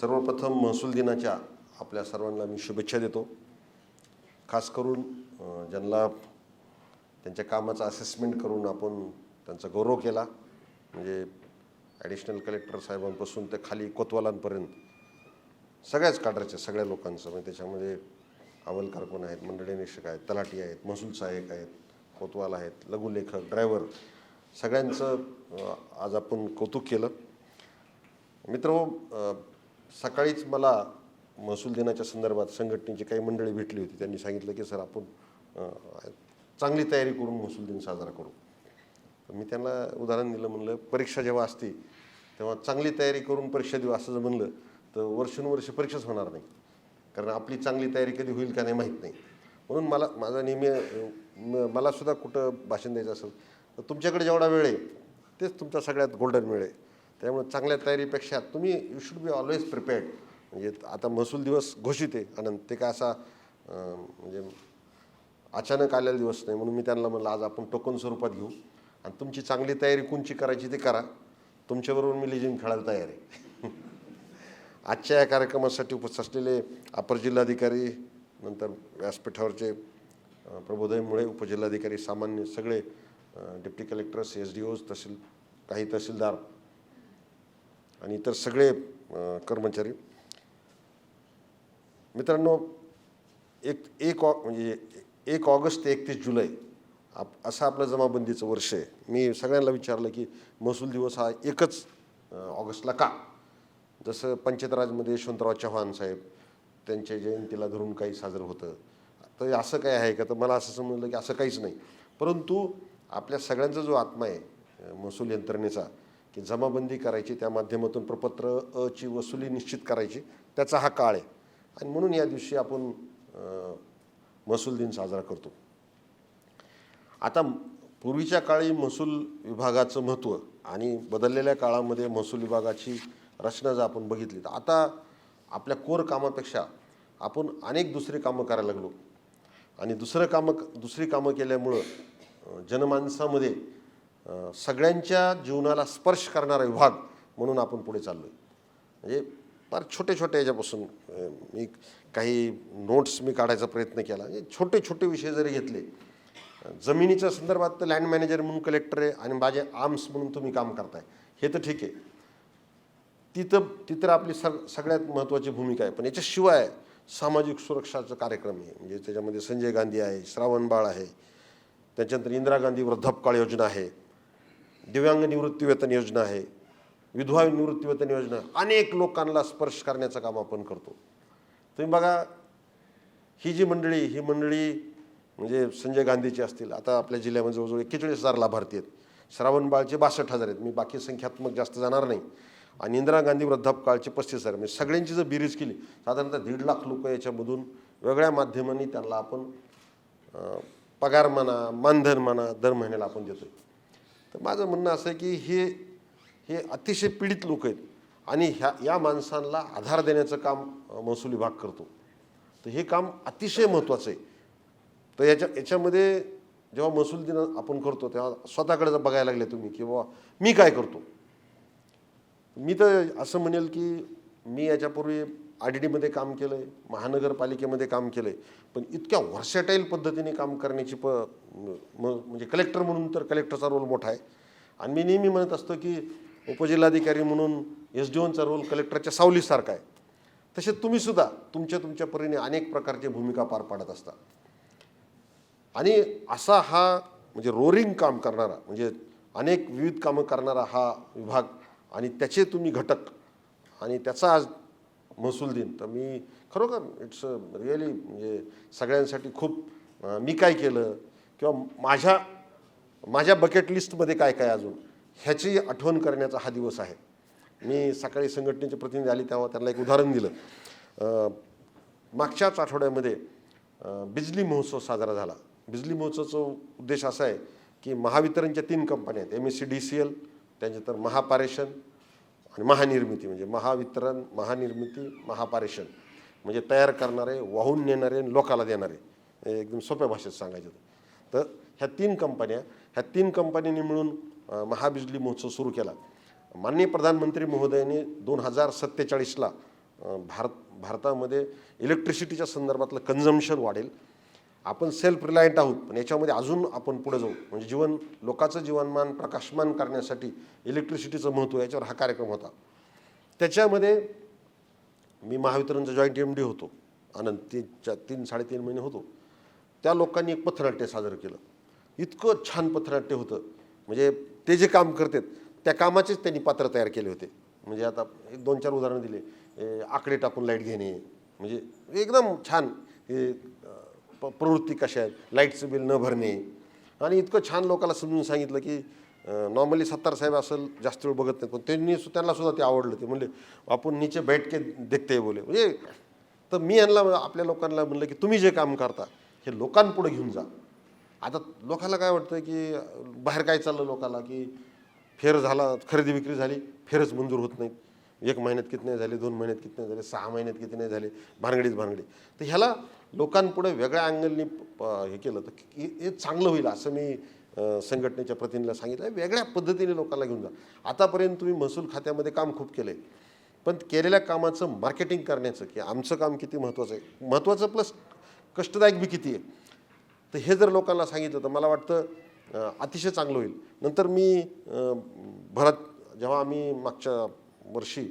सर्वप्रथम महसूल दिनाच्या आपल्या सर्वांना मी शुभेच्छा देतो. खास करून ज्यांना त्यांच्या कामाचा असेसमेंट करून आपण त्यांचा गौरव केला म्हणजे ॲडिशनल कलेक्टर साहेबांपासून ते खाली कोतवालांपर्यंत सगळ्याच काढायच्या सगळ्या लोकांचं म्हणजे त्याच्यामध्ये अवलकार कोण आहेत मंडळी निरीक्षक आहेत तलाठी आहेत महसूल सहाय्यक आहेत कोतवाल आहेत लघुलेखक ड्रायव्हर सगळ्यांचं आज आपण कौतुक केलं. मित्र सकाळीच मला महसूल दिनाच्या संदर्भात संघटनेची काही मंडळी भेटली होती. त्यांनी सांगितलं की सर आपण चांगली तयारी करून महसूल दिन साजरा करू. मी त्यांना उदाहरण दिलं म्हणलं परीक्षा जेव्हा असते तेव्हा चांगली तयारी करून परीक्षा देऊ असं जर म्हणलं तर वर्षानुवर्ष परीक्षाच होणार नाही. कारण आपली चांगली तयारी कधी होईल का नाही माहीत नाही. म्हणून मला माझा नेहमी मलासुद्धा कुठं भाषण द्यायचं असेल तर तुमच्याकडे जेवढा वेळ आहे तेच तुमचा सगळ्यात गोल्डन वेळ आहे. त्यामुळे चांगल्या तयारीपेक्षा तुम्ही you should be always prepared म्हणजे आता महसूल दिवस घोषित आहे आनंद ते काय असा म्हणजे अचानक आलेला दिवस नाही म्हणून मी त्यांना म्हणलं आज आपण टोकन स्वरूपात घेऊ आणि तुमची चांगली तयारी कोणची करायची ते करा. तुमच्याबरोबर मी लिजिंग खेळायला तयार आहे. आजच्या या कार्यक्रमासाठी उपस्थित असलेले अपर जिल्हाधिकारी नंतर व्यासपीठावरचे अ, प्रबोधय मुळे उपजिल्हाधिकारी सामान्य सगळे deputy collectors S D Os तहसील काही तहसीलदार आणि इतर सगळे कर्मचारी. मित्रांनो एक एक ऑ म्हणजे एक ऑगस्ट ते एकतीस जुलै आप असं आपलं जमाबंदीचं वर्ष आहे. मी सगळ्यांना विचारलं की महसूल दिवस हा एकच ऑगस्टला का? जसं पंचायत राजमध्ये यशवंतराव चव्हाण साहेब त्यांच्या जयंतीला धरून काही साजरं होतं. तर असं काय आहे का? तर मला असं समजलं की असं काहीच नाही. परंतु आपल्या सगळ्यांचा जो आत्मा आहे महसूल यंत्रणेचा की जमाबंदी करायची त्या माध्यमातून प्रपत्र अची वसुली निश्चित करायची त्याचा हा काळ आहे. आणि म्हणून या दिवशी आपण महसूल दिन साजरा करतो. आता पूर्वीच्या काळी महसूल विभागाचं महत्त्व आणि बदललेल्या काळामध्ये महसूल विभागाची रचना जर आपण बघितली तर आता आपल्या कोर कामापेक्षा आपण अनेक दुसरी कामं करायला लागलो. आणि दुसरं कामं दुसरी कामं केल्यामुळं जनमानसामध्ये सगळ्यांच्या जीवनाला स्पर्श करणारा विभाग म्हणून आपण पुढे चाललो आहे म्हणजे फार छोटे छोटे याच्यापासून मी काही नोट्स मी काढायचा प्रयत्न केला. म्हणजे छोटे छोटे विषय जरी घेतले जमिनीच्या संदर्भात तर लँड मॅनेजर म्हणून कलेक्टर आहे आणि माझे आर्म्स म्हणून तुम्ही काम करताय. हे तर ठीक आहे. तिथं तिथं आपली सग सगळ्यात महत्त्वाची भूमिका आहे. पण याच्याशिवाय सामाजिक सुरक्षाचा कार्यक्रम आहे. म्हणजे त्याच्यामध्ये संजय गांधी आहे श्रावण बाळ आहे त्याच्यानंतर इंदिरा गांधी वृद्धापकाळ योजना आहे. दिव्यांग निवृत्तीवेतन योजना आहे विधवा निवृत्तीवेतन योजना अनेक लोकांना स्पर्श करण्याचं काम आपण करतो. तुम्ही बघा ही जी मंडळी ही मंडळी म्हणजे संजय गांधीची असतील आता आपल्या जिल्ह्यामध्ये जवळजवळ एक्केचाळीस हजार लाभार्थी आहेत. श्रावण बाळचे बासष्ट हजार आहेत. मी बाकी संख्यात्मक जास्त जाणार नाही. आणि इंदिरा गांधी वृद्धापकाळचे पस्तीस हजार. म्हणजे सगळ्यांची जर बेरीज केली साधारणतः दीड लाख लोक याच्यामधून वेगळ्या माध्यमांनी त्यांना आपण पगार म्हणा मानधन म्हणा दर महिन्याला आपण देतो तर माझं म्हणणं असं आहे की हे हे अतिशय पीडित लोक आहेत आणि ह्या या माणसांना आधार देण्याचं काम महसूल विभाग करतो. तर हे काम अतिशय महत्त्वाचं आहे. तर याच्या याच्यामध्ये जेव्हा महसूल दिन आपण करतो तेव्हा स्वतःकडे जर बघायला लागले तुम्ही की बाबा मी काय करतो? मी तर असं म्हणेल की मी याच्यापूर्वी आर डी डीमध्ये काम केलं आहे महानगरपालिकेमध्ये काम केलं आहे पण इतक्या व्हर्सेटाईल पद्धतीने काम करण्याची प म- म्हणजे कलेक्टर म्हणून तर कलेक्टरचा रोल मोठा आहे. आणि मी नेहमी म्हणत असतो की उपजिल्हाधिकारी म्हणून एस डी ओनचा रोल कलेक्टरच्या सावलीसारखा आहे. तसे तुम्हीसुद्धा तुमच्या तुमच्या परीने अनेक प्रकारची भूमिका पार पाडत असता. आणि असा हा म्हणजे रोरिंग काम करणारा म्हणजे अनेक विविध कामं करणारा हा विभाग आणि त्याचे तुम्ही घटक आणि त्याचा आज महसूल दिन तर मी खरोखर इट्स रिअली म्हणजे सगळ्यांसाठी खूप मी काय केलं किंवा माझ्या माझ्या बकेट लिस्टमध्ये काय काय अजून? ह्याची आठवण करण्याचा हा दिवस आहे. मी सकाळी संघटनेचे प्रतिनिधी आले तेव्हा त्यांना एक उदाहरण दिलं. मागच्याच आठवड्यामध्ये बिजली महोत्सव साजरा झाला. बिजली महोत्सवाचा उद्देश असा आहे की महावितरणच्या तीन कंपन्या आहेत. M S C D C L त्याच्यानंतर महापारेषण आणि महानिर्मिती. म्हणजे महावितरण महानिर्मिती महापारेषण. म्हणजे तयार करणारे वाहून नेणारे आणि लोकाला देणारे. हे एकदम सोप्या भाषेत सांगायचं तर ह्या तीन कंपन्या ह्या तीन कंपन्यांनी मिळून महाबिजली महोत्सव सुरू केला. माननीय प्रधानमंत्री महोदयाने दोन हजार सत्तेचाळीसला भारत भारतामध्ये इलेक्ट्रिसिटीच्या संदर्भातलं कन्झम्शन वाढेल. आपण सेल्फ रिलायंट आहोत पण याच्यामध्ये अजून आपण पुढे जाऊ. म्हणजे जीवन लोकांचं जीवनमान प्रकाशमान करण्यासाठी इलेक्ट्रिसिटीचं महत्त्व याच्यावर हा कार्यक्रम होता. त्याच्यामध्ये मी महावितरणचा जॉईंट एम डी होतो. आनंद तीन तीन साडेतीन महिने होतो. त्या लोकांनी एक पथनाट्य सादर केलं. इतकं छान पथनाट्य होतं. म्हणजे ते जे काम करतात त्या कामाचेच त्यांनी पात्र तयार केले होते. म्हणजे आता एक दोन चार उदाहरणं दिले. आकडे टाकून लाइट घेणे. म्हणजे एकदम छान हे प- प्रवृत्ती कशा आहेत? लाईटचं बिल न भरणे. आणि इतकं छान लोकांना समजून सांगितलं की नॉर्मली सत्तार साहेब असं जास्त वेळ बघत नाही. पण त्यांनी त्यांना सुद्धा ते आवडलं. ते म्हणले आपण नीचे बैठ के देखते बोले. म्हणजे तर मी यांना आपल्या लोकांना म्हणलं की तुम्ही जे काम करता हे लोकांपुढे घेऊन जा. आता लोकांना काय वाटतं की बाहेर काय चाललं लोकांना की फेर झाला खरेदी विक्री झाली फेरच मंजूर होत नाहीत. एक महिन्यात किती नाही झाले दोन महिन्यात किती नाही झाले सहा महिन्यात किती नाही झाले भानगडीच भानगडी. तर ह्याला लोकांपुढे वेगळ्या अँगलनी हे केलं तर हे हे चांगलं होईल असं मी संघटनेच्या प्रतिनिधीला सांगितलं वेगळ्या पद्धतीने लोकांना घेऊन जा. आतापर्यंत तुम्ही महसूल खात्यामध्ये काम खूप केलं आहे पण केलेल्या कामाचं मार्केटिंग करण्याचं की आमचं काम किती महत्त्वाचं आहे? महत्त्वाचं प्लस कष्टदायक बी किती आहे? तर हे जर लोकांना सांगितलं तर मला वाटतं अतिशय चांगलं होईल. नंतर मी भरत जेव्हा आम्ही मागच्या वर्षी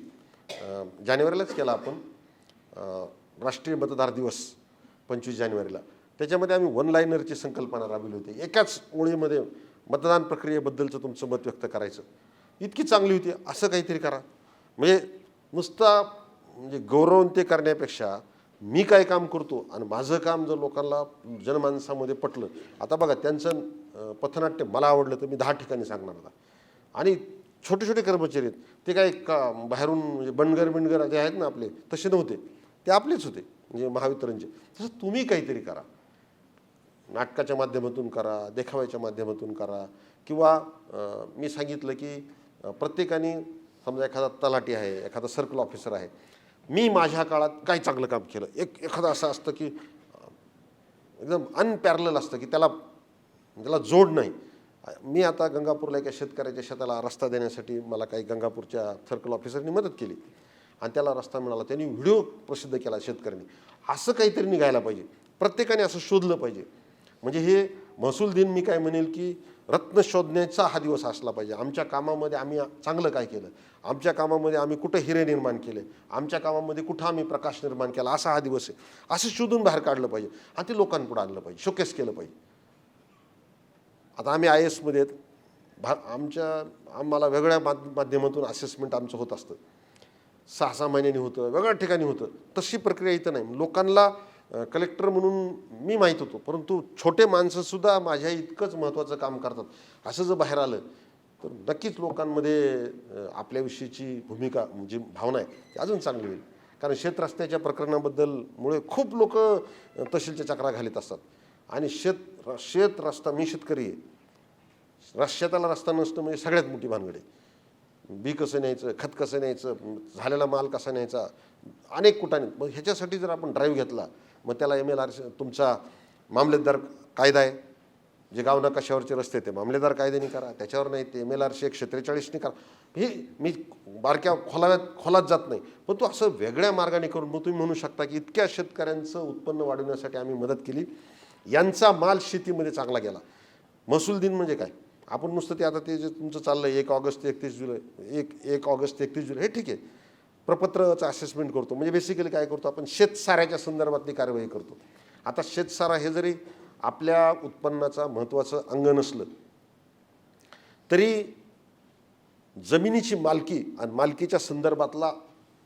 जानेवारीलाच केला आपण राष्ट्रीय मतदार दिवस पंचवीस जानेवारीला त्याच्यामध्ये आम्ही वन लाईनरची संकल्पना राबवली होती. एकाच ओळीमध्ये मतदान प्रक्रियेबद्दलचं तुमचं मत व्यक्त करायचं. इतकी चांगली होती असं काहीतरी करा. म्हणजे नुसता म्हणजे गौरवंते करण्यापेक्षा मी काय काम करतो आणि माझं काम जर लोकांना जनमानसामध्ये पटलं आता बघा त्यांचं पथनाट्य मला आवडलं तर मी दहा ठिकाणी सांगणार आता. आणि छोटे छोटे कर्मचारी आहेत ते काय का बाहेरून म्हणजे बंडगर बिणगर जे आहेत ना आपले तसे नव्हते. ते आपलेच होते म्हणजे महावितरणचे. तसं तुम्ही काहीतरी करा. नाटकाच्या माध्यमातून करा देखाव्याच्या माध्यमातून करा किंवा मी सांगितलं की प्रत्येकाने समजा एखादा तलाठी आहे एखादा सर्कल ऑफिसर आहे मी माझ्या काळात काय चांगलं काम केलं. एक एखादं असं असतं की एकदम अनपॅरल असतं की त्याला त्याला जोड नाही. मी आता गंगापूरला एका शेतकऱ्याच्या शेताला रस्ता देण्यासाठी मला काही गंगापूरच्या सर्कल ऑफिसरनी मदत केली. आणि त्याला रस्ता मिळाला. त्यांनी व्हिडिओ प्रसिद्ध केला शेतकऱ्यांनी. असं काहीतरी निघायला पाहिजे. प्रत्येकाने असं शोधलं पाहिजे. म्हणजे हे महसूल दिन मी काय म्हणेल की रत्न शोधण्याचा हा दिवस असला पाहिजे. आमच्या कामामध्ये आम्ही चांगलं काय केलं? आमच्या कामामध्ये आम्ही कुठं हिरे निर्माण केले? आमच्या कामामध्ये कुठं आम्ही प्रकाश निर्माण केला? असा हा दिवस आहे. असं शोधून बाहेर काढलं पाहिजे. आणि ते लोकांपुढे आणलं पाहिजे. शोकेस केलं पाहिजे. आता आम्ही आय एसमध्ये आहेत. भा आमच्या आम्हाला वेगळ्या माध्यमातून असेसमेंट आमचं होत असतं. सहा सहा महिन्यांनी होतं वेगळ्या ठिकाणी होतं. तशी प्रक्रिया इथं नाही. लोकांना कलेक्टर म्हणून मी माहीत होतो. परंतु छोटे माणसंसुद्धा माझ्या इतकंच महत्त्वाचं काम करतात. असं जर बाहेर आलं तर नक्कीच लोकांमध्ये आपल्याविषयीची भूमिका म्हणजे भावना आहे ती अजून चांगली होईल. कारण शेत रस्त्याच्या प्रकरणाबद्दल मुळे खूप लोक तहसीलच्या चक्रा घालत असतात. आणि शेत शेत रस्ता मी शेतकरी आहे. रस्त्याला रस्ता नसतं म्हणजे सगळ्यात मोठी भानगड आहे. बी कसं न्यायचं खत कसं न्यायचं झालेला माल कसा न्यायचा अनेक कुठाने मग ह्याच्यासाठी जर आपण ड्राईव्ह घेतला मग त्याला एम एल आर तुमचा मामलेदार कायदा आहे. जे गाव नकाशावरचे रस्ते ते मामलेदार कायद्याने करा त्याच्यावर नाही ते एम एल आरशी एकशे त्रेचाळीसने करा. हे मी बारक्या खोलाव्यात खोलात जात नाही. पण तो असं वेगळ्या मार्गाने करून मग तुम्ही म्हणू शकता की इतक्या शेतकऱ्यांचं उत्पन्न वाढवण्यासाठी आम्ही मदत केली. यांचा माल शेतीमध्ये चांगला गेला. महसूल दिन म्हणजे काय? आपण नुसतं ते आता ते जे तुमचं चाललं आहे एक ऑगस्ट ते एकतीस जुलै एक एक ऑगस्ट ते एकतीस जुलै हे ठीक आहे. प्रपत्राचं असेसमेंट करतो. म्हणजे बेसिकली काय करतो आपण? शेतसाऱ्याच्या संदर्भातली कार्यवाही करतो. आता शेतसारा हे जरी आपल्या उत्पन्नाचा महत्त्वाचं अंग नसलं तरी जमिनीची मालकी आणि मालकीच्या संदर्भातला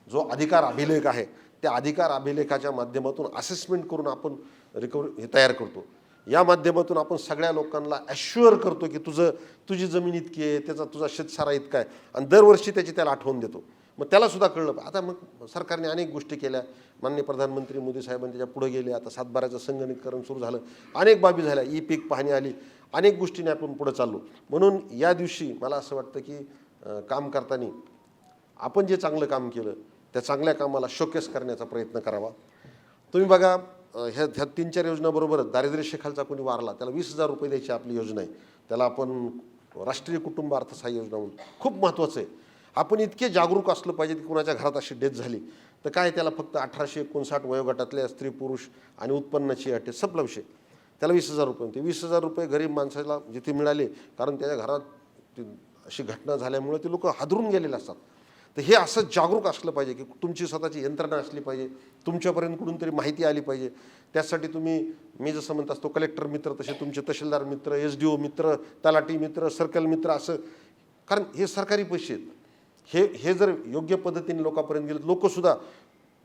जो अधिकार अभिलेख आहे त्या अधिकार अभिलेखाच्या माध्यमातून असेसमेंट करून आपण रिकवर हे तयार करतो. या माध्यमातून आपण सगळ्या लोकांना ॲश्युअर करतो की तुझं तुझी जमीन इतकी आहे त्याचा तुझा शेतसारा इतका आहे आणि दरवर्षी त्याची त्याला आठवण देतो. मग त्यालासुद्धा कळलं आता मग सरकारने अनेक गोष्टी केल्या. माननीय प्रधानमंत्री मोदी साहेबांनी त्याच्या पुढे गेले आता सातबाऱ्याचं संगणकीकरण सुरू झालं. अनेक बाबी झाल्या. ई पीक पाहणी आली. अनेक गोष्टीने आपण पुढे चाललो. म्हणून या दिवशी मला असं वाटतं की काम करताना आपण जे चांगलं काम केलं त्या चांगल्या कामाला शोकेस करण्याचा प्रयत्न करावा. तुम्ही बघा ह्या ह्या तीन चार योजनाबरोबरच दारिद्र्य शेखालचा कोणी वारला त्याला वीस हजार रुपये द्यायची आपली योजना आहे. त्याला आपण राष्ट्रीय कुटुंब अर्थसहाय्य योजना म्हणून खूप महत्त्वाचं आहे. आपण इतके जागरूक असलं पाहिजे की कुणाच्या घरात अशी डेथ झाली तर काय त्याला फक्त अठराशे एकोणसाठ वयोगटातल्या स्त्री पुरुष आणि उत्पन्नाची अटे आहे संपला विषय. त्याला वीस हजार रुपये होते. वीस हजार रुपये गरीब माणसाला जिथे मिळाले कारण त्याच्या घरात अशी घटना झाल्यामुळे ते लोक हादरून गेलेले असतात. तर हे असं जागरूक असलं पाहिजे की तुमची स्वतःची यंत्रणा असली पाहिजे तुमच्यापर्यंत कुठून तरी माहिती आली पाहिजे. त्यासाठी तुम्ही मी जसं म्हणत असतो कलेक्टर मित्र तसे तुमचे तहसीलदार मित्र एस डी ओ मित्र तलाटी मित्र सर्कल मित्र असं कारण हे सरकारी पैसे आहेत. हे हे जर योग्य पद्धतीने लोकांपर्यंत गेले लोकसुद्धा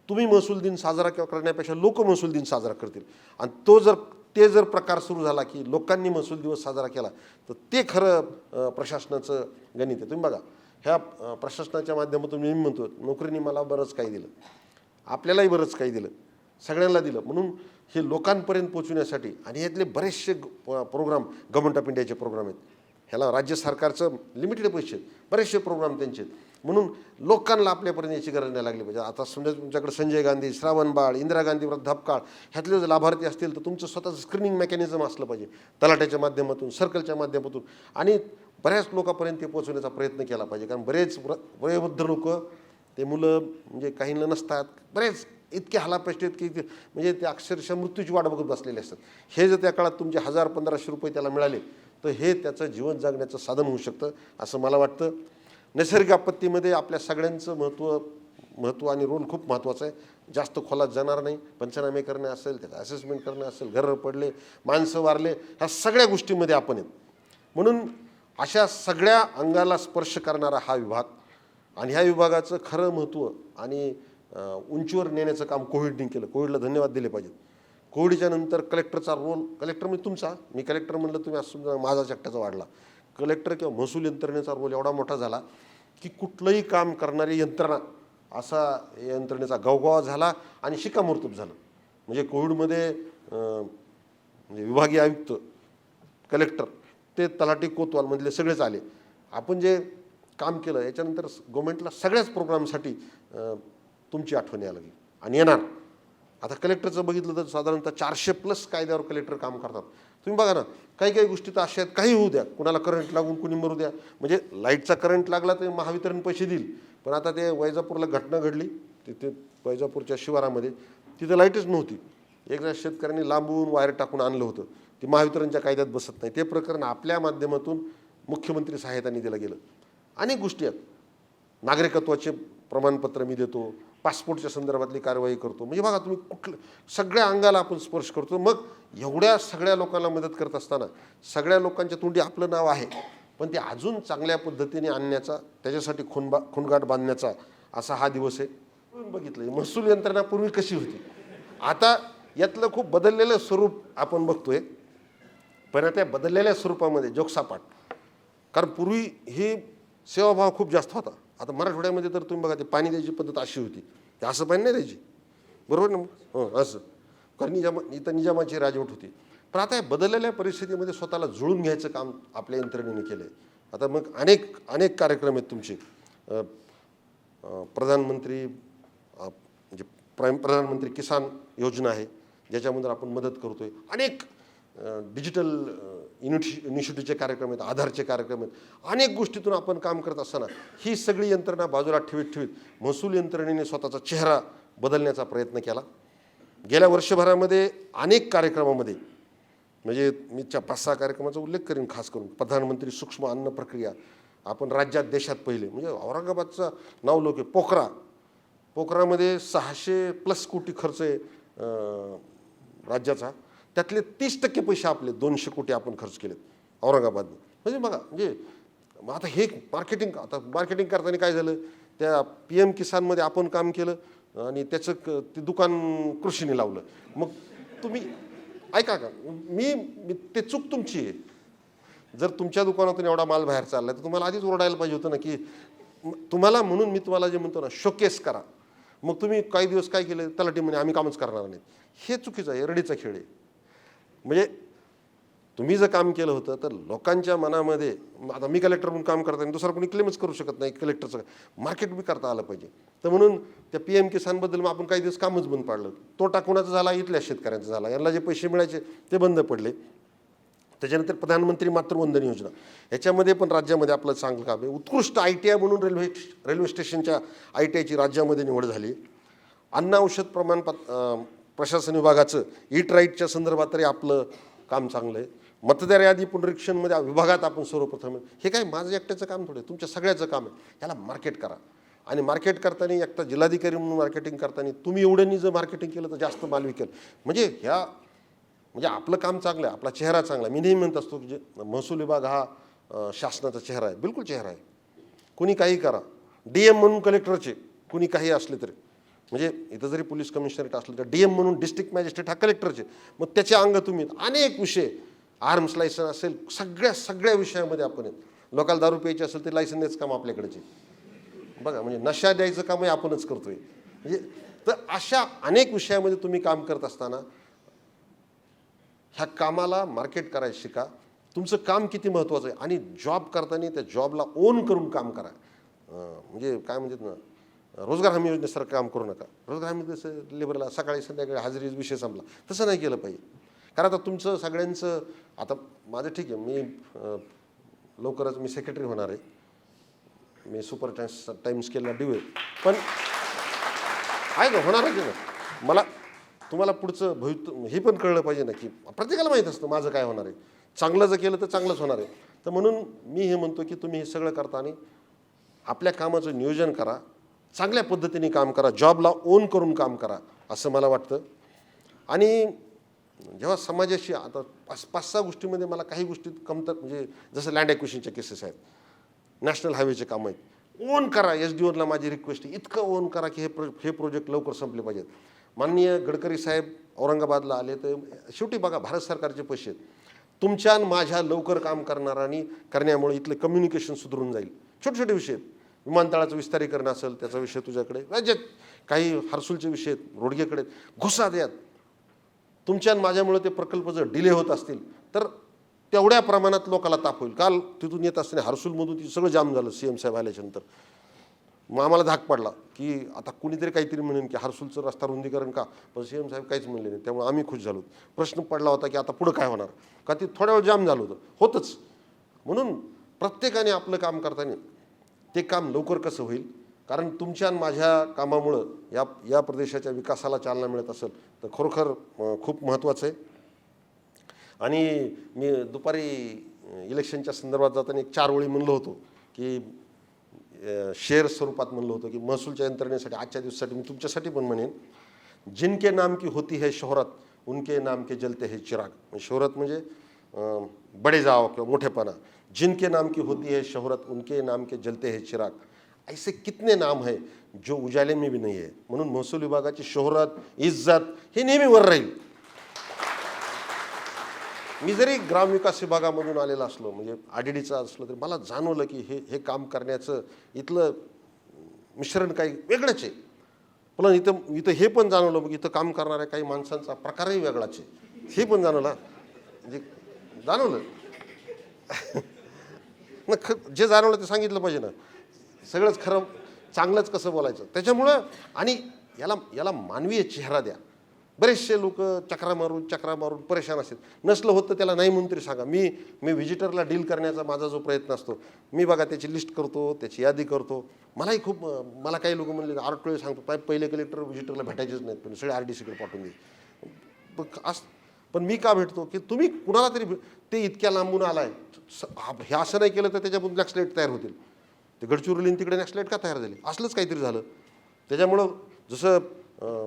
तुम्ही महसूल दिन साजरा किंवा करण्यापेक्षा लोक महसूल दिन साजरा करतील. आणि तो जर ते जर प्रकार सुरू झाला की लोकांनी महसूल दिवस साजरा केला तर ते खरं प्रशासनाचं गणित आहे. तुम्ही बघा ह्या प्रशासनाच्या माध्यमातून मी म्हणतो नोकरीने मला बरंच काही दिलं. आपल्यालाही बरंच काही दिलं. सगळ्यांना दिलं. म्हणून हे लोकांपर्यंत पोचवण्यासाठी आणि यातले बरेचसे प्रोग्राम गव्हर्नमेंट ऑफ इंडियाचे प्रोग्राम आहेत. ह्याला राज्य सरकारचं लिमिटेड पैसे आहेत. बरेचसे प्रोग्राम त्यांचे आहेत. म्हणून लोकांना आपल्यापर्यंत याची गरज नाही लागली पाहिजे. आता समजा तुमच्याकडे संजय गांधी श्रावण बाळ इंदिरा गांधी वृद्धापकाळ ह्यातले जर लाभार्थी असतील तर तुमचं स्वतःचं स्क्रीनिंग मेकॅनिझम असलं पाहिजे. तलाट्याच्या माध्यमातून सर्कलच्या माध्यमातून आणि बऱ्याच लोकांपर्यंत ते पोहोचवण्याचा प्रयत्न केला पाहिजे. कारण बरेच व्र- वयोवृद्ध लोक ते मुलं म्हणजे काहींना नसतात. बरेच इतके हालापेष्ट आहेत की म्हणजे ते अक्षरशः मृत्यूची वाट बघत बसलेले असतात. हे जर त्या काळात तुमचे हजार पंधराशे रुपये त्याला मिळाले तर हे त्याचं जीवन जगण्याचं साधन होऊ शकतं असं मला वाटतं. नैसर्गिक आपत्तीमध्ये आपल्या सगळ्यांचं महत्त्व महत्त्व आणि रोल खूप महत्त्वाचा आहे. जास्त खोलात जाणार नाही. पंचनामे करणे असेल त्याचं असेसमेंट करणे असेल घरं पडले माणसं वारले ह्या सगळ्या गोष्टीमध्ये आपण आहेत. म्हणून अशा सगळ्या अंगाला स्पर्श करणारा हा विभाग आणि ह्या विभागाचं खरं महत्त्व आणि उंचीवर नेण्याचं काम कोविडने केलं. कोविडला धन्यवाद दिले पाहिजेत. कोविडच्या नंतर कलेक्टरचा रोल कलेक्टर म्हणजे तुमचा मी कलेक्टर म्हणलं तुम्ही असं माझा चट्ट्याचा वाढला. कलेक्टर किंवा महसूल यंत्रणेचा रोल एवढा मोठा झाला की कुठलंही काम करणारी यंत्रणा असा या यंत्रणेचा गवगवा झाला आणि शिक्कामोर्तब झालं. म्हणजे कोविडमध्ये म्हणजे विभागीय आयुक्त कलेक्टर ते तलाठी कोतवालमधले सगळेच आले. आपण जे काम केलं याच्यानंतर गव्हर्मेंटला सगळ्याच प्रोग्रामसाठी तुमची आठवण यायला लागली आणि येणार. आता कलेक्टरचं बघितलं तर साधारणतः चारशे प्लस कायद्यावर कलेक्टर काम करतात. तुम्ही बघा ना काही काही गोष्टी तर अशा आहेत काही होऊ द्या. कुणाला करंट लागून कुणी मरू द्या. म्हणजे लाईटचा करंट लागला तर महावितरण पैसे देईल. पण आता ते वैजापूरला घटना घडली तिथे वैजापूरच्या शिवारामध्ये. तिथे लाईटच नव्हती. एकदा शेतकऱ्यांनी लांबून वायर टाकून आणलं होतं. ते महावितरणच्या कायद्यात बसत नाही. ते प्रकरण आपल्या माध्यमातून मुख्यमंत्री सहायता निधीला गेलं. अनेक गोष्टी आहेत. नागरिकत्वाचे प्रमाणपत्र मी देतो. पासपोर्टच्या संदर्भातली कारवाई करतो. म्हणजे बघा तुम्ही कुठलं सगळ्या अंगाला आपण स्पर्श करतो. मग एवढ्या सगळ्या लोकांना मदत करत असताना सगळ्या लोकांच्या तोंडी आपलं नाव आहे पण ते अजून चांगल्या पद्धतीने आणण्याचा त्याच्यासाठी खुनबा खुणगाट बांधण्याचा असा हा दिवस आहे. बघितलं महसूल यंत्रणा पूर्वी कशी होती? आता यातलं खूप बदललेलं स्वरूप आपण बघतोय. पण त्या बदललेल्या स्वरूपामध्ये जोगसापाट कारण पूर्वी ही सेवाभाव खूप जास्त होता. आता मराठवाड्यामध्ये तर तुम्ही बघा ते पाणी द्यायची पद्धत अशी होती. ते असं पाणी नाही द्यायची. बरोबर ना हं असं. कारण निजामा इथं निजामाची राजवट होती. पण आता या बदललेल्या परिस्थितीमध्ये स्वतःला जुळून घ्यायचं काम आपल्या यंत्रणेने केलं आहे आता मग अनेक अनेक कार्यक्रम आहेत तुमचे. प्रधानमंत्री म्हणजे प्राईम प्रधानमंत्री किसान योजना आहे ज्याच्यामध्ये आपण मदत करतोय. अनेक डिजिटल युनिट इनिशिएटिव्हचे कार्यक्रम आहेत आधारचे कार्यक्रम आहेत. अनेक गोष्टीतून आपण काम करत असताना ही सगळी यंत्रणा बाजूला ठेवीत ठेवीत महसूल यंत्रणेने स्वतःचा चेहरा बदलण्याचा प्रयत्न केला. गेल्या वर्षभरामध्ये अनेक कार्यक्रमामध्ये म्हणजे मी च्या पाच सहा कार्यक्रमाचा उल्लेख करीन खास करून प्रधानमंत्री सूक्ष्म अन्न प्रक्रिया आपण राज्यात देशात पहिले म्हणजे औरंगाबादचा नाव लोक आहे पोखरा. पोखरामध्ये सहाशे प्लस कोटी खर्च आहे राज्याचा. त्यातले तीस टक्के पैसे आपले दोनशे कोटी आपण खर्च केलेत औरंगाबादने. म्हणजे बघा म्हणजे मग आता हे मार्केटिंग आता मार्केटिंग करताना काय झालं? त्या पी एम किसानमध्ये आपण काम केलं आणि त्याचं क- ते दुकान कृषीने लावलं. मग तुम्ही ऐका का मी मी- ते चूक तुमची आहे. जर तुमच्या दुकानातून एवढा माल बाहेर चालला तर तुम्हाला आधीच ओरडायला पाहिजे होतं ना की तुम्हाला म्हणून मी तुम्हाला जे म्हणतो ना शोकेस करा. मग तुम्ही काही दिवस काय केलं? तलाटी म्हणे आम्ही कामच करणार नाहीत हे चुकीचं आहे रडीचा खेळ आहे. म्हणजे तुम्ही जर काम केलं होतं तर लोकांच्या मनामध्ये आता मी कलेक्टर म्हणून काम करताना दुसरा कोणी क्लेमच करू शकत नाही कलेक्टरचं मार्केट बी करता आलं पाहिजे. तर म्हणून त्या पी एम किसानबद्दल मग आपण काही दिवस कामच बंद पाडलं. तो कोणाचा झाला? इथल्या शेतकऱ्यांचा झाला. यांना जे पैसे मिळायचे ते बंद पडले. त्याच्यानंतर प्रधानमंत्री मातृवंदन योजना. याच्यामध्ये पण राज्यामध्ये आपलं चांगलं काम आहे. उत्कृष्ट आय टी आय म्हणून रेल्वे रेल्वे स्टेशनच्या आय टी आयची राज्यामध्ये निवड झाली. अन्न औषध प्रमाणपत्र प्रशासन विभागाचं ईट राईटच्या संदर्भात तरी आपलं काम चांगलं आहे. मतदार यादी पुनरीक्षणमध्ये विभागात आपण सर्वप्रथम हे काय माझं एकट्याचं काम थोडं तुमच्या सगळ्याचं काम आहे. ह्याला मार्केट करा. आणि मार्केट करताना एकटा जिल्हाधिकारी म्हणून मार्केटिंग करताना तुम्ही एवढ्यांनी जर मार्केटिंग केलं तर जास्त माल विकेल. म्हणजे ह्या म्हणजे आपलं काम चांगलं आहे. आपला चेहरा चांगला मी नेहमी म्हणत असतो की जे महसूल विभाग हा शासनाचा चेहरा आहे. बिलकुल चेहरा आहे. कुणी काही करा. डी एम म्हणून कलेक्टरचे कुणी काही असले तरी. म्हणजे इथं जरी पोलीस कमिशनरेट असलं तर डी एम म्हणून डिस्ट्रिक्ट मॅजिस्ट्रेट हा कलेक्टरचे मग त्याचे अंग तुम्ही अनेक विषय आर्म्स लायसन असेल सगळ्या सगळ्या विषयामध्ये आपण आहेत. लोकांना दारू प्यायची असेल ते लायसन द्यायचं काम आपल्याकडेचे बघा म्हणजे नशा द्यायचं कामही आपणच करतोय. म्हणजे तर अशा अनेक विषयामध्ये तुम्ही काम करत असताना ह्या कामाला मार्केट करायला शिका. तुमचं काम किती महत्त्वाचं आहे? आणि जॉब करताना त्या जॉबला ओन करून काम करा. म्हणजे काय म्हणतात ना रोजगार हमी योजनेसारखं काम करू नका. रोजगार हमी कसं लेबरला सकाळी संध्याकाळी हजेरी विषय संपला तसं नाही केलं पाहिजे. कारण आता तुमचं सगळ्यांचं आता माझं ठीक आहे मी लवकरच मी सेक्रेटरी होणार आहे. मी सुपर टाइम्स टाइम्स केला डी पण आहे ना होणार आहे ना मला तुम्हाला पुढचं भवित हे पण कळलं पाहिजे ना की प्रत्येकाला माहीत असतं माझं काय होणार आहे. चांगलं जर केलं तर चांगलंच होणार आहे. तर म्हणून मी हे म्हणतो की तुम्ही हे सगळं करता आणि आपल्या कामाचं नियोजन करा. चांगल्या पद्धतीने काम करा जॉबला ओन करून काम करा असं मला वाटतं. आणि जेव्हा समाजाशी आता पाच पाच सहा गोष्टीमध्ये मला काही गोष्टीत कमतर म्हणजे जसं लँड ॲक्विशनच्या केसेस आहेत नॅशनल हायवेचे कामं आहेत ओन करा एस डी ओनला माझी रिक्वेस्ट आहे इतकं ओन करा की हे प्रो हे प्रोजेक्ट लवकर संपले पाहिजेत. माननीय गडकरी साहेब औरंगाबादला आले तर शेवटी बघा भारत सरकारचे पैसे आहेत. तुमच्या माझ्या लवकर काम करणार आणि करण्यामुळे इथले कम्युनिकेशन सुधारून जाईल. छोटे छोटे विषय आहेत. विमानतळाचं विस्तारीकरण असेल त्याचा विषय तुझ्याकडे म्हणजे काही हर्सुलचे विषय आहेत रोडगेकडे घुसा द्यात. तुमच्या आणि माझ्यामुळे ते प्रकल्प जर डिले होत असतील तर तेवढ्या प्रमाणात लोकाला ताप होईल. काल तिथून येत असताना हर्सुलमधून तिथं सगळं जाम झालं सी एम साहेब आल्याच्यानंतर मग आम्हाला धाक पडला की आता कुणीतरी काहीतरी म्हणेन की हर्सुलचं रस्ता रुंदीकरण का? पण सी एम साहेब काहीच म्हणले नाही. त्यामुळे आम्ही खुश झालो. प्रश्न पडला होता की आता पुढं काय होणार? का ते थोड्या वेळ जाम झालं होतं? होतंच. म्हणून प्रत्येकाने आपलं काम करताना ते काम लवकर कसं होईल? कारण तुमच्या आणि माझ्या कामामुळं या या प्रदेशाच्या विकासाला चालना मिळत असेल तर खरोखर खूप महत्त्वाचं आहे. आणि मी दुपारी इलेक्शनच्या संदर्भात जाताना एक चार ओळी म्हणलो होतो की शेअर स्वरूपात म्हणलं होतं की महसूलच्या यंत्रणेसाठी आजच्या दिवसासाठी मी तुमच्यासाठी पण म्हणेन जिनके नाम की होती है शोहरत उनके नाम के जलते है चिराग. म्हणजे शोहरत म्हणजे बडे जाव किंवा मोठेपणा जिनके नाम की होती है शोहरत उनके नाम के जलते है चिराग। ऐसे कितने नाम है जो उजाले में बी नाही आहे म्हणून महसूल विभागाची शोहरत इज्जत हे नेहमी वर राहील। मी जरी ग्रामविकास विभागामधून आलेला असलो म्हणजे आडीडीचा असलो तरी मला जाणवलं की हे हे काम करण्याचं इथलं मिश्रण काही वेगळंच आहे. पण इथं इथं हे पण जाणवलं मग इथं काम करणाऱ्या काही माणसांचा प्रकारही वेगळाच आहे. हे पण जाणवलं म्हणजे जाणवलं ना ख जे जाणवलं ते सांगितलं पाहिजे ना. सगळंच खरं चांगलंच कसं बोलायचं. त्याच्यामुळं आणि याला याला मानवीय चेहरा द्या. बरेचसे लोक चक्रा मारून चक्रा मारून परेशान असतील नसलं होतं त्याला नाही म्हणून तरी सांगा. मी मी व्हिजिटरला डील करण्याचा माझा जो प्रयत्न असतो मी बघा त्याची लिस्ट करतो त्याची यादी करतो. मलाही खूप मला काही लोक म्हणले आरटोळे सांगतो पाय पहिले कलेक्टर व्हिजिटरला भेटायचेच नाहीत पण सगळे आर डी सीकडे पाठवून दे. असं पण मी का भेटतो? की तुम्ही कुणाला तरी ते इतक्या लांबून आलाय. स- हे असं नाही केलं तर त्याच्यामधून नॅक्सलेट तयार होतील. ते गडचिरोली तिकडे नॅक्सलेट का तयार झाले? असलंच काहीतरी झालं. त्याच्यामुळं जसं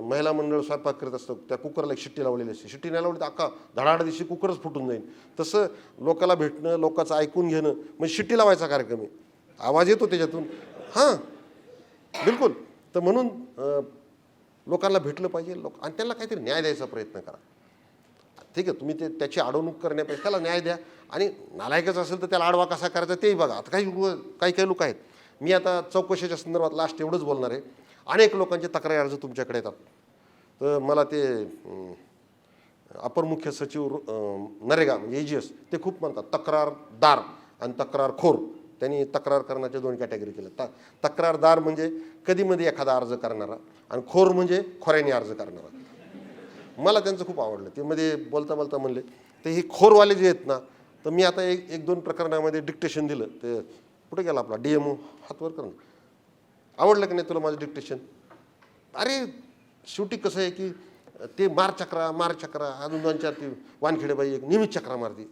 महिला मंडळ स्वयंपाक करत असतं त्या कुकरला एक शिट्टी लावलेली असते. शिट्टी नाही लावली तर अख्खा धडाड दिवशी कुकरच फुटून जाईल तसं लोकाला भेटणं लोकांचं ऐकून घेणं म्हणजे शिट्टी लावायचा कार्यक्रम आहे. आवाज येतो त्याच्यातून. हां. बिलकुल. तर म्हणून लोकांना भेटलं पाहिजे. लोक आणि त्यांना काहीतरी न्याय द्यायचा प्रयत्न करा. ठीक आहे तुम्ही ते त्याची अडवणूक करण्यापेक्षा त्याला न्याय द्या. आणि नालायकच असेल तर त्याला आडवा कसा करायचा तेही बघा. आता काही काही काही लोक आहेत. मी आता चौकशीच्या संदर्भात लास्ट एवढंच बोलणार आहे. अनेक लोकांचे तक्रारी अर्ज तुमच्याकडे येतात. तर मला ते अपर मुख्य सचिव नरेगा म्हणजे एजीएस ते खूप म्हणतात तक्रारदार आणि तक्रारखोर. त्यांनी तक्रार करण्याच्या दोन कॅटेगरी केल्या. त तक्रारदार म्हणजे कधीमध्ये एखादा अर्ज करणारा आणि खोर म्हणजे खोऱ्याने अर्ज करणारा. मला त्यांचं खूप आवडलं. ते मध्ये बोलता बोलता म्हणले ते हे खोरवाले जे आहेत ना तर मी आता एक एक दोन प्रकरणामध्ये डिक्टेशन दिलं. ते कुठे गेला आपला? डी एम ओ हातवर कर आवडलं की नाही तुला माझं डिक्टेशन अरे शेवटी कसं आहे की ते मार चक्रा मार चक्रा अजून दोन चार ती वानखेडेबाई एक नेहमीच चक्रा मारती.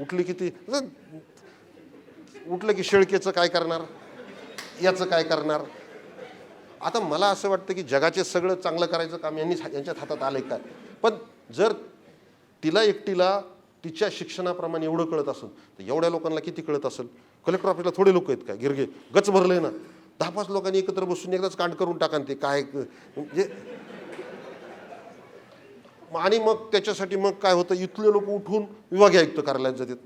उठली की ती उठलं की शेळकेचं काय करणार? याचं काय करणार? आता मला असं वाटतं की जगाचे सगळं चांगलं करायचं काम यांनी यांच्यात हातात आलंय काय पण जर तिला एकटीला तिच्या शिक्षणाप्रमाणे एवढं कळत असेल तर एवढ्या लोकांना किती कळत असेल? कलेक्टर ऑफिसला थोडे लोक आहेत का? गिरगे गच भरले ना. दहा पाच लोकांनी एकत्र बसून एकदाच कांड करून टाका ते काय म्हणजे आणि मग त्याच्यासाठी मग काय होतं? इथले लोक उठून विभागीय आयुक्त कार्यालयात जातात.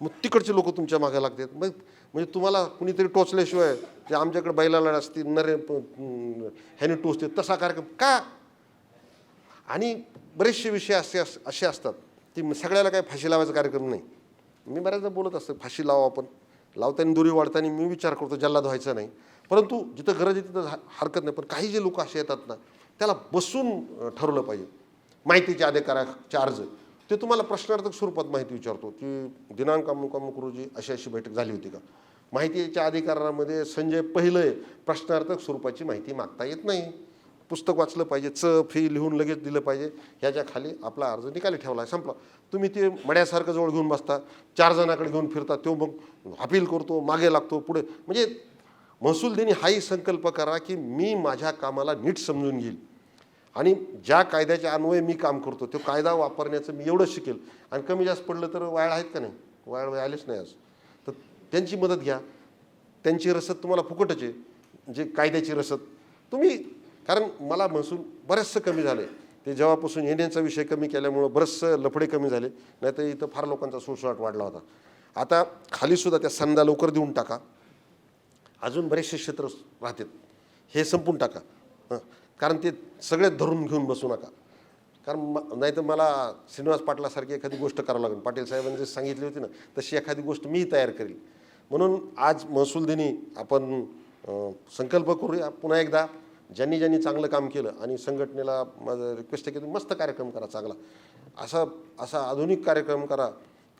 मग तिकडचे लोक तुमच्या मागे लागतात. मग म्हणजे तुम्हाला कुणीतरी टोचल्याशिवाय ते आमच्याकडे बैलाला असतील नरे ह्याने टोचते तसा कार्यक्रम का? आणि बरेचसे विषय असे अस- असे असतात की सगळ्याला काय फाशी लावायचा कार्यक्रम नाही. मी बऱ्याचदा बोलत असतो फाशी लावा आपण. लावताना दुरी वाढताना मी विचार करतो जल्लाद व्हायचा नाही. परंतु जिथं गरज आहे तिथं हरकत नाही. पण काही जे लोक असे येतात ना त्याला बसून ठरवलं पाहिजे. माहितीचे अधिकाराचे अर्ज. ते तुम्हाला प्रश्नार्थक स्वरूपात माहिती विचारतो. की दिनांक अमुक अमुक रोजी अशी अशी बैठक झाली होती का? माहितीच्या अधिकारामध्ये संजय पहिलं प्रश्नार्थक स्वरूपाची माहिती मागता येत नाही. पुस्तक वाचलं पाहिजे च फी लिहून लगेच दिलं पाहिजे. ह्याच्या खाली आपला अर्ज निकाली ठेवला आहे संपला. तुम्ही ते मड्यासारखं जवळ घेऊन बसता चार जणाकडे घेऊन फिरता तो मग अपील करतो मागे लागतो पुढे. म्हणजे महसूल देणे हाही संकल्प करा की मी माझ्या कामाला नीट समजून घेईल. आणि ज्या कायद्याच्या अन्वये मी काम करतो तो कायदा वापरण्याचं मी एवढं शिकेल. आणि कमी जास्त पडलं तर वाळ आहेत का नाही? वाळ आलेच नाही आज. तर त्यांची मदत घ्या. त्यांची रसद तुम्हाला फुकटच आहे. जे कायद्याची रसद. तुम्ही कारण मला महसूल बरेचसं कमी झाले ते जेव्हापासून येण्याचा विषय कमी केल्यामुळं बरेचसं लफडे कमी झाले. नाही तर इथं फार लोकांचा सुळसुळाट वाढला होता. आता खालीसुद्धा त्या संधा लवकर देऊन टाका. अजून बरेचसे क्षेत्र राहतात. हे संपून टाका. हं. कारण ते सगळे धरून घेऊन बसू नका. कारण नाही तर मला श्रीनिवास पाटलासारखी एखादी गोष्ट करावं लागेल. पाटील साहेबांनी जे सांगितली होती ना तशी एखादी गोष्ट मी तयार करेल. म्हणून आज महसूल दिनी आपण संकल्प करूया पुन्हा एकदा. ज्यांनी ज्यांनी चांगलं काम केलं आणि संघटनेला माझं रिक्वेस्ट आहे की तुम्ही मस्त कार्यक्रम करा चांगला. असा असा आधुनिक कार्यक्रम करा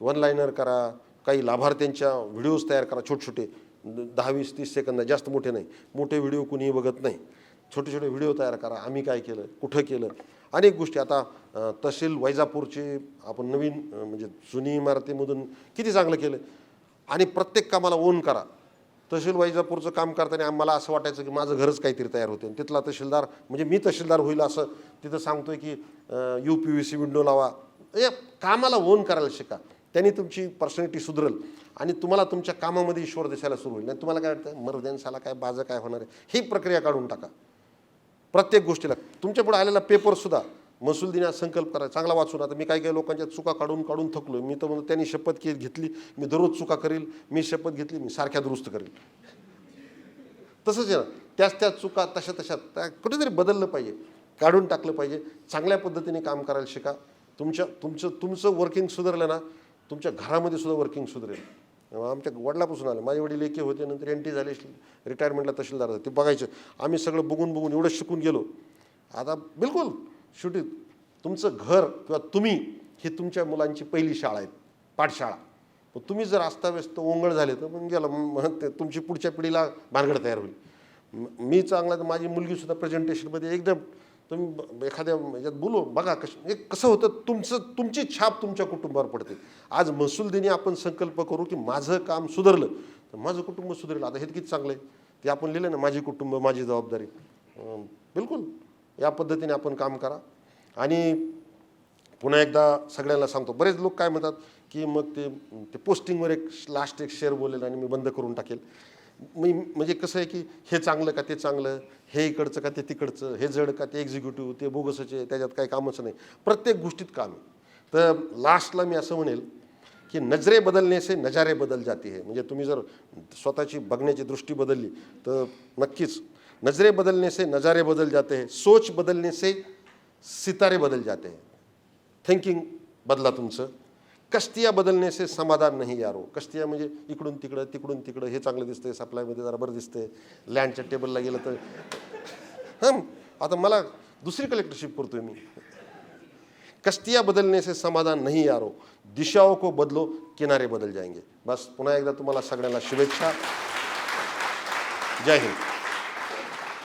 वन लाईनर करा काही लाभार्थ्यांच्या व्हिडिओज तयार करा छोटे छोटे दहा वीस तीस सेकंद जास्त मोठे नाही. मोठे व्हिडिओ कुणीही बघत नाही. छोटे छोटे व्हिडिओ तयार करा. आम्ही काय केलं? कुठं केलं? अनेक गोष्टी. आता तहसील वैजापूरची आपण नवीन म्हणजे जुनी इमारतीमधून किती चांगलं केलं? आणि प्रत्येक कामाला ओन करा. तहसील वैजापूरचं काम करताना आम्हाला असं वाटायचं की माझं घरच काहीतरी तयार होते. आणि तिथला तहसीलदार म्हणजे मी तहसीलदार होईल असं तिथं सांगतोय की U P V C window लावा. हे कामाला ओन करायला शिका. त्यांनी तुमची पर्सनॅलिटी सुधरल. आणि तुम्हाला तुमच्या कामामध्ये ईश्वर दिसायला सुरू होईल. नाही तुम्हाला काय वाटतं? मर्द्यांसाला काय बाजं काय होणार आहे? ही प्रक्रिया काढून टाका. प्रत्येक गोष्टीला. तुमच्यापुढे आलेला पेपरसुद्धा महसूल दिना संकल्प करा चांगला वाचून आता मी काही काही लोकांच्या चुका काढून काढून थकलो मी तर म्हणून त्यांनी शपथ के घेतली मी दररोज चुका करेल मी शपथ घेतली मी सारख्या दुरुस्त करेल. तसंच आहे ना त्याच त्याच चुका तशा तशा त्या कुठेतरी बदललं पाहिजे काढून टाकलं पाहिजे. चांगल्या पद्धतीने काम करायला शिका. तुमच्या तुमचं तुमचं वर्किंग सुधारलं ना तुमच्या घरामध्ये सुद्धा वर्किंग सुधारेल. आमच्या वडिलापासून आलं. माझे वडील एके होते नंतर एन टी झाले रिटायरमेंटला तहसीलदार होते ते बघायचं आम्ही सगळं बघून बघून एवढं शिकून गेलो. आता बिलकुल शेवटी तुमचं घर किंवा तुम्ही हे तुमच्या मुलांची पहिली शाळा आहे पाठशाळा. मग तुम्ही जर अस्ताव्यस्त ओंगळ झाले तर मग गेलं मग ते तुमची पुढच्या पिढीला भानगड तयार होईल. मी चांगला तर माझी मुलगीसुद्धा प्रेझेंटेशनमध्ये एकदम तुम्ही एखाद्या याच्यात बोलू बघा कसं हे कसं होतं तुमचं तुमची छाप तुमच्या कुटुंबावर पडते. आज महसूल दिनी आपण संकल्प करू की माझं काम सुधारलं तर माझं कुटुंब सुधारलं. आता हे किती चांगलं आहे. ते आपण लिहिलं ना माझी कुटुंब माझी जबाबदारी. बिलकुल. या पद्धतीने आपण काम करा. आणि पुन्हा एकदा सगळ्यांना सांगतो बरेच लोक काय म्हणतात की मग ते ते पोस्टिंगवर एक लास्ट एक शेअर बोलेल आणि मी बंद करून टाकेल. मी म्हणजे कसं आहे की हे चांगलं का ते चांगलं हे इकडचं का ते तिकडचं हे जड का ते एक्झिक्युटिव्ह ते बोगसचे त्याच्यात काही कामच नाही. प्रत्येक गोष्टीत काम आहे. तर लास्टला मी असं म्हणेल की नजरे बदलणे से नजारे बदल जाते हे म्हणजे तुम्ही जर स्वतःची बघण्याची दृष्टी बदलली तर नक्कीच नजरे बदलने से नजारे बदल जाते हैं सोच बदलने से सितारे बदल जाते हैं थिंकिंग बदला तुमचं. कस्तिया बदलणे से समाधान नाही यारो. कस्तिया म्हणजे इकडून तिकडं तिकडून तिकडं हे चांगलं दिसतंय सप्लायमध्ये जरा बरं दिसतंय. लँडच्या टेबलला गेलं तर हां आता मला दुसरी कलेक्टरशिप करतोय मी. कश्तिया बदलने से समाधान नहीं यारो. दिशाओं को बदलो किनारे बदल जाएंगे. बस पुन्हा एकदा तुम्हाला सगळ्यांना शुभेच्छा. जय हिंद.